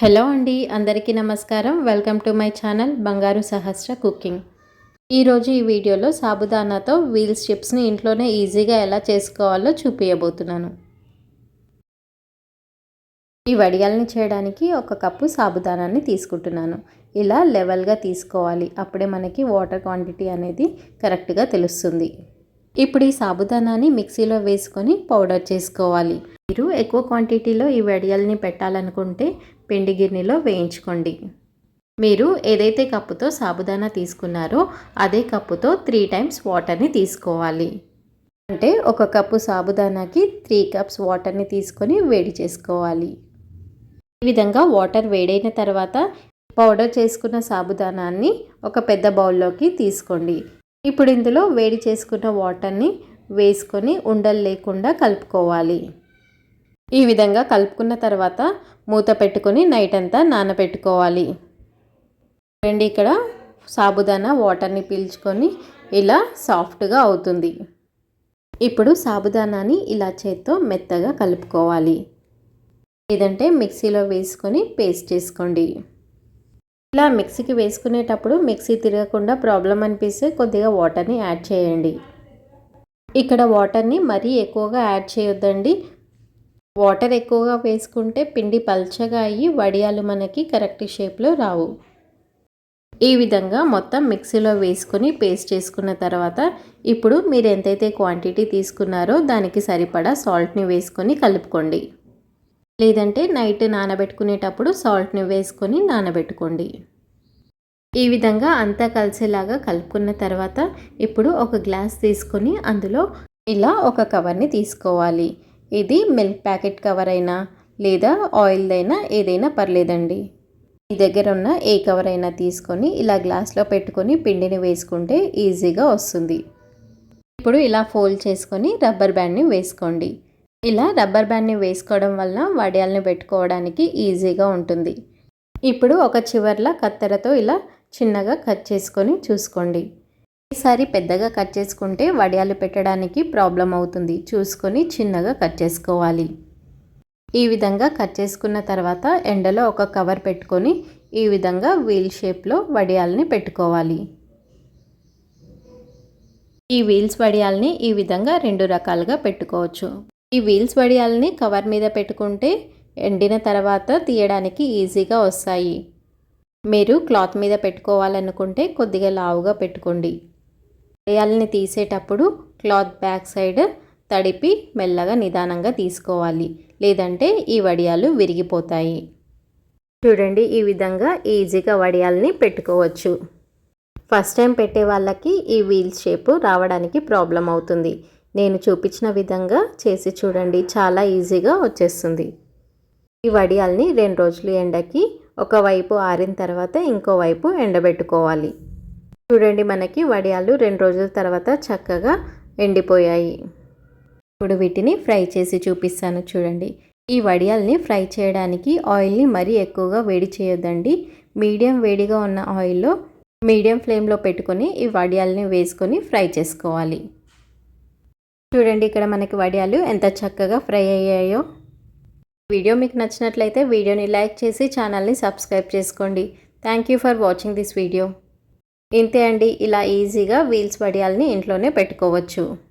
Hello అండి అందరికీ నమస్కారం. వెల్కమ్ టు మై ఛానల్ బంగారు సహస్ర కుకింగ్. ఈరోజు ఈ వీడియోలో సాబుదానాతో వీల్స్ చిప్స్ని ఇంట్లోనే ఈజీగా ఎలా చేసుకోవాలో చూపించబోతున్నాను ఈ వడియాలని చేయడానికి ఒక కప్పు సాబుదానాన్ని తీసుకుంటున్నాను. ఇలా లెవెల్గా తీసుకోవాలి. అప్పుడే మనకి వాటర్ క్వాంటిటీ అనేది కరెక్ట్గా తెలుస్తుంది. ఇప్పుడు ఈ సాబుదానాన్ని మిక్సీలో వేసుకొని పౌడర్ చేసుకోవాలి. మీరు ఎక్కువ క్వాంటిటీలో ఈ వడియాలని పెట్టాలనుకుంటే పిండి గిన్నెలో వేయించుకోండి. మీరు ఏదైతే కప్పుతో సాబుదానా తీసుకున్నారో అదే కప్పుతో త్రీ టైమ్స్ వాటర్ని తీసుకోవాలి. అంటే ఒక కప్పు సాబుదానాకి త్రీ కప్స్ వాటర్ని తీసుకొని వేడి చేసుకోవాలి. ఈ విధంగా వాటర్ వేడైన తర్వాత పౌడర్ చేసుకున్న సాబుదానాన్ని ఒక పెద్ద బౌల్లోకి తీసుకోండి. ఇప్పుడు ఇందులో వేడి చేసుకున్న వాటర్ని వేసుకొని ఉండలు లేకుండా కలుపుకోవాలి. ఈ విధంగా కలుపుకున్న తర్వాత మూత పెట్టుకొని నైట్ అంతా నానబెట్టుకోవాలి రండి ఇక్కడ సాబుదానా వాటర్ని పీల్చుకొని ఇలా సాఫ్ట్గా అవుతుంది. ఇప్పుడు సాబుదానాని ఇలా చేత్తో మెత్తగా కలుపుకోవాలి. లేదంటే మిక్సీలో వేసుకొని పేస్ట్ చేసుకోండి. ఇలా మిక్సీకి వేసుకునేటప్పుడు మిక్సీ తిరగకుండా ప్రాబ్లం అనిపిస్తే కొద్దిగా వాటర్ని యాడ్ చేయండి. ఇక్కడ వాటర్ని మరీ ఎక్కువగా యాడ్ చేయొద్దండి. వాటర్ ఎక్కువగా వేసుకుంటే పిండి పల్చగా అయ్యి వడియాలు మనకి కరెక్ట్ షేప్లో రావు. ఈ విధంగా మొత్తం మిక్సీలో వేసుకొని పేస్ట్ చేసుకున్న తర్వాత ఇప్పుడు మీరు ఎంతైతే క్వాంటిటీ తీసుకున్నారో దానికి సరిపడా సాల్ట్ని వేసుకొని కలుపుకోండి. లేదంటే నైట్ నానబెట్టుకునేటప్పుడు సాల్ట్ని వేసుకొని నానబెట్టుకోండి. ఈ విధంగా అంతా కలిసేలాగా కలుపుకున్న తర్వాత ఇప్పుడు ఒక గ్లాస్ తీసుకొని అందులో ఇలా ఒక కవర్ని తీసుకోవాలి. ఇది మిల్క్ ప్యాకెట్ కవర్ అయినా లేదా ఆయిల్దైనా ఏదైనా పర్లేదండి. మీ దగ్గర ఉన్న ఏ కవర్ అయినా తీసుకొని ఇలా గ్లాస్లో పెట్టుకొని పిండిని వేసుకుంటే ఈజీగా వస్తుంది. ఇప్పుడు ఇలా ఫోల్డ్ చేసుకొని రబ్బర్ బ్యాండ్ని వేసుకోండి. ఇలా రబ్బర్ బ్యాండ్ని వేసుకోవడం వల్ల వడియాల్ని పెట్టుకోవడానికి ఈజీగా ఉంటుంది. ఇప్పుడు ఒక చివర్ల కత్తెరతో ఇలా చిన్నగా కట్ చేసుకొని చూసుకోండి. ఈసారి పెద్దగా కట్ చేసుకుంటే వడియాలు పెట్టడానికి ప్రాబ్లం అవుతుంది. చూసుకొని చిన్నగా కట్ చేసుకోవాలి. ఈ విధంగా కట్ చేసుకున్న తర్వాత ఎండలో ఒక కవర్ పెట్టుకొని ఈ విధంగా వీల్ షేప్లో వడియాల్ని పెట్టుకోవాలి. ఈ వీల్స్ వడియాల్ని ఈ విధంగా రెండు రకాలుగా పెట్టుకోవచ్చు. ఈ వీల్స్ వడియాల్ని కవర్ మీద పెట్టుకుంటే ఎండిన తర్వాత తీయడానికి ఈజీగా వస్తాయి. మీరు క్లాత్ మీద పెట్టుకోవాలనుకుంటే కొద్దిగా లావుగా పెట్టుకోండి. వడియాలని తీసేటప్పుడు క్లాత్ బ్యాక్ సైడ్ తడిపి మెల్లగా నిదానంగా తీసుకోవాలి. లేదంటే ఈ వడియాలు విరిగిపోతాయి. చూడండి ఈ విధంగా ఈజీగా వడియాలని పెట్టుకోవచ్చు. ఫస్ట్ టైం పెట్టే వాళ్ళకి ఈ వీల్ షేప్ రావడానికి ప్రాబ్లం అవుతుంది. నేను చూపించిన విధంగా చేసి చూడండి చాలా ఈజీగా వచ్చేస్తుంది. ఈ వడియాల్ని రెండు రోజులు ఎండకి ఒకవైపు ఆరిన తర్వాత ఇంకోవైపు ఎండబెట్టుకోవాలి. చూడండి మనకి వడియాలు రెండు రోజుల తర్వాత చక్కగా ఎండిపోయాయి. ఇప్పుడు వీటిని ఫ్రై చేసి చూపిస్తాను చూడండి. ఈ వడియాల్ని ఫ్రై చేయడానికి ఆయిల్ని మరీ ఎక్కువగా వేడి చేయొద్దండి. మీడియం వేడిగా ఉన్న ఆయిల్లో మీడియం ఫ్లేమ్లో పెట్టుకొని ఈ వడియాల్ని వేసుకొని ఫ్రై చేసుకోవాలి. చూడండి ఇక్కడ మనకి వడియాలు ఎంత చక్కగా ఫ్రై అయ్యాయో. వీడియో మీకు నచ్చినట్లయితే వీడియోని లైక్ చేసి ఛానల్ని సబ్స్క్రైబ్ చేసుకోండి. Thank you for watching this video. ఇంతే అండి. ఇలా ఈజీగా వీల్స్ వడియాల్ని ఇంట్లోనే పెట్టుకోవచ్చు.